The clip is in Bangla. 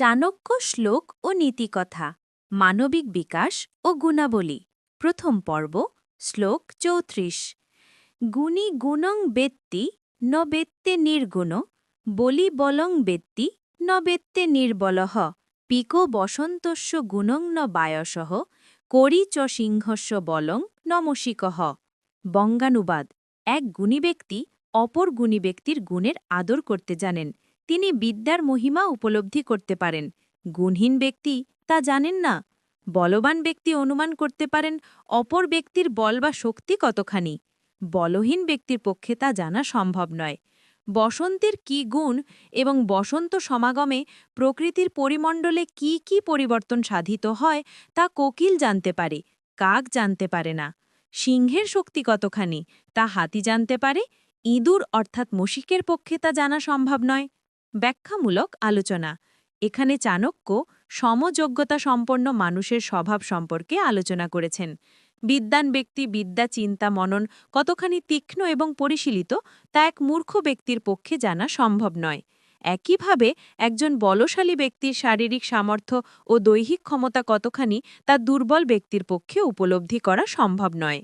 চাণক্য শ্লোক ও নীতিকথা, মানবিক বিকাশ ও গুণাবলী, প্রথম পর্ব, শ্লোক চৌত্রিশ। গুণী গুণং বেত্তি ন বেত্তে নির্গুণ, বলি বলং বেত্তি ন বেত্তে নির্বলহ, পিকো বসন্তস্য গুণং ন বায়সহ, করি চ সিংহস্য বলং নমসিকহ বঙ্গানুবাদ, এক গুণী ব্যক্তি অপর গুণী ব্যক্তির গুণের আদর করতে জানেন। তিনি বিদ্যার মহিমা উপলব্ধি করতে পারেন। গুণহীন ব্যক্তি তা জানেন না। বলবান ব্যক্তি অনুমান করতে পারেন, অপর ব্যক্তির বল বা শক্তি কতখানি। বলহীন ব্যক্তির পক্ষে তা জানা সম্ভব নয়। বসন্তের কি গুণ এবং বসন্ত সমাগমে প্রকৃতির পরিমণ্ডলে কি কি পরিবর্তন সাধিত হয় তা কোকিল জানতে পারে, কাক জানতে পারে না। সিংহের শক্তি কতখানি তা হাতি জানতে পারে, ইঁদুর অর্থাৎ মশিকের পক্ষে তা জানা সম্ভব নয়। ব্যাখ্যামূলক আলোচনা। এখানে চাণক্য সমযোগ্যতা সম্পন্ন মানুষের স্বভাব সম্পর্কে আলোচনা করেছেন। বিদ্যান ব্যক্তি বিদ্যা, চিন্তা, মনন কতখানি তীক্ষ্ণ এবং পরিশীলিত তা এক মূর্খ ব্যক্তির পক্ষে জানা সম্ভব নয়। একইভাবে একজন বলশালী ব্যক্তির শারীরিক সামর্থ্য ও দৈহিক ক্ষমতা কতখানি তা দুর্বল ব্যক্তির পক্ষে উপলব্ধি করা সম্ভব নয়।